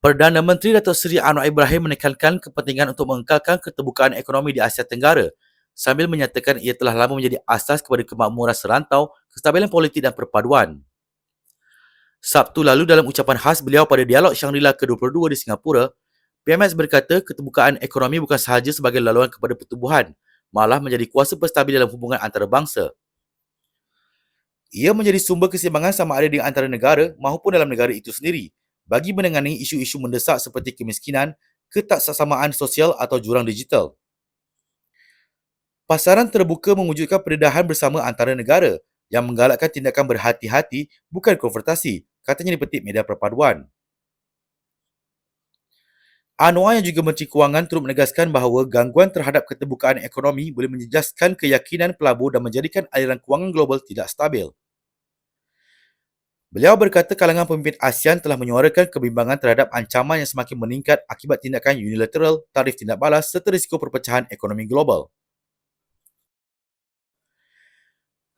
Perdana Menteri Datuk Seri Anwar Ibrahim menekankan kepentingan untuk mengekalkan keterbukaan ekonomi di Asia Tenggara sambil menyatakan ia telah lama menjadi asas kepada kemakmuran serantau, kestabilan politik dan perpaduan. Sabtu lalu dalam ucapan khas beliau pada dialog Shangri-La ke-22 di Singapura, PMS berkata keterbukaan ekonomi bukan sahaja sebagai laluan kepada pertumbuhan, malah menjadi kuasa penstabil dalam hubungan antarabangsa. Ia menjadi sumber keseimbangan sama ada di antara negara maupun dalam negara itu sendiri bagi menangani isu-isu mendesak seperti kemiskinan, ketaksamaan sosial atau jurang digital. Pasaran terbuka mewujudkan perdedahan bersama antara negara yang menggalakkan tindakan berhati-hati bukan konfrontasi, katanya di petik media perpaduan. Anwar yang juga Menteri Kewangan turut menegaskan bahawa gangguan terhadap keterbukaan ekonomi boleh menjejaskan keyakinan pelabur dan menjadikan aliran kewangan global tidak stabil. Beliau berkata kalangan pemimpin ASEAN telah menyuarakan kebimbangan terhadap ancaman yang semakin meningkat akibat tindakan unilateral, tarif tindak balas serta risiko perpecahan ekonomi global.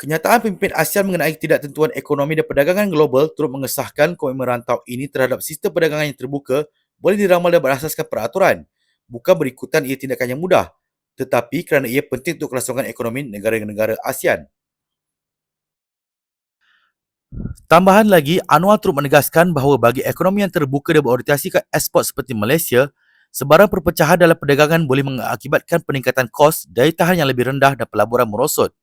Kenyataan pemimpin ASEAN mengenai tidak tentuan ekonomi dan perdagangan global turut mengesahkan komitmen rantau ini terhadap sistem perdagangan yang terbuka boleh diramal dan berasaskan peraturan. Bukan berikutan ia tindakan yang mudah, tetapi kerana ia penting untuk kelangsungan ekonomi negara-negara ASEAN. Tambahan lagi, Anwar turut menegaskan bahawa bagi ekonomi yang terbuka dan berorientasikan ekspor seperti Malaysia, sebarang perpecahan dalam perdagangan boleh mengakibatkan peningkatan kos, daya tahan yang lebih rendah dan pelaburan merosot.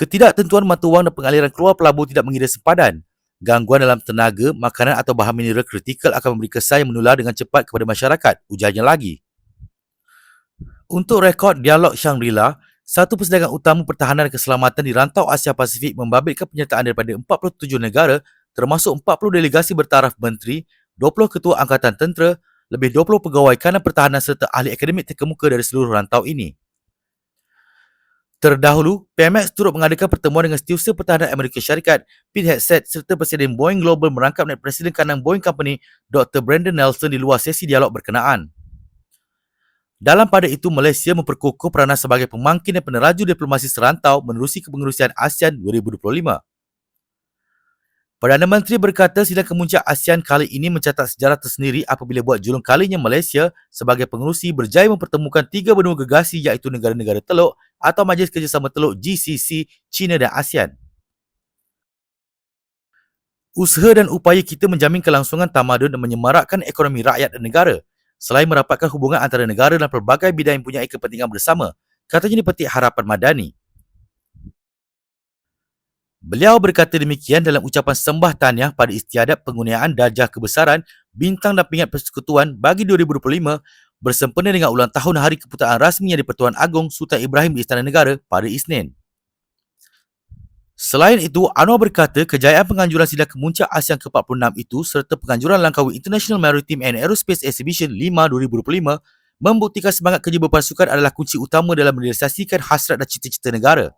Ketidaktentuan mata wang dan pengaliran keluar pelabur tidak mengira sepadan. Gangguan dalam tenaga, makanan atau bahan mineral kritikal akan memberi kesan yang menular dengan cepat kepada masyarakat, ujarnya lagi. Untuk rekod dialog Shangri-La, satu persidangan utama pertahanan dan keselamatan di rantau Asia Pasifik membabitkan penyertaan daripada 47 negara termasuk 40 delegasi bertaraf menteri, 20 ketua angkatan tentera, lebih 20 pegawai kanan pertahanan serta ahli akademik terkemuka dari seluruh rantau ini. Terdahulu, PMX turut mengadakan pertemuan dengan Setiausaha Pertahanan Amerika Syarikat, Pete Hegseth serta Presiden Boeing Global merangkap naik Presiden Kanan Boeing Company, Dr. Brandon Nelson di luar sesi dialog berkenaan. Dalam pada itu, Malaysia memperkukuh peranan sebagai pemangkin dan peneraju diplomasi serantau menerusi kepengurusian ASEAN 2025. Perdana Menteri berkata sidang kemuncak ASEAN kali ini mencatat sejarah tersendiri apabila buat julung kalinya Malaysia sebagai pengerusi berjaya mempertemukan tiga benua gegasi iaitu negara-negara teluk atau Majlis Kerjasama Teluk GCC, China dan ASEAN. Usaha dan upaya kita menjamin kelangsungan tamadun dan menyemarakkan ekonomi rakyat dan negara selain merapatkan hubungan antara negara dan pelbagai bidang yang mempunyai kepentingan bersama, katanya dipetik Harapan Madani. Beliau berkata demikian dalam ucapan sembah tahniah pada istiadat penggunaan darjah kebesaran Bintang dan Pingat Persekutuan bagi 2025 bersempena dengan ulang tahun Hari Keputaan Rasmi yang di-Pertuan Agong Sultan Ibrahim di Istana Negara pada Isnin. Selain itu, Anwar berkata kejayaan penganjuran sidang kemuncak ASEAN ke-46 itu serta penganjuran Langkawi International Maritime and Aerospace Exhibition 5 2025 membuktikan semangat kerja berpasukan adalah kunci utama dalam merealisasikan hasrat dan cita-cita negara.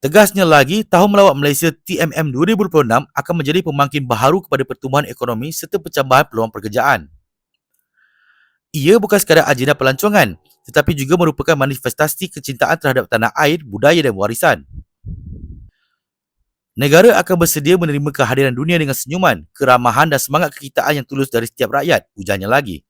Tegasnya lagi, Tahun Melawat Malaysia TMM 2026 akan menjadi pemangkin baharu kepada pertumbuhan ekonomi serta pencambahan peluang pekerjaan. Ia bukan sekadar agenda pelancongan, tetapi juga merupakan manifestasi kecintaan terhadap tanah air, budaya dan warisan. Negara akan bersedia menerima kehadiran dunia dengan senyuman, keramahan dan semangat kekitaan yang tulus dari setiap rakyat, ujarnya lagi.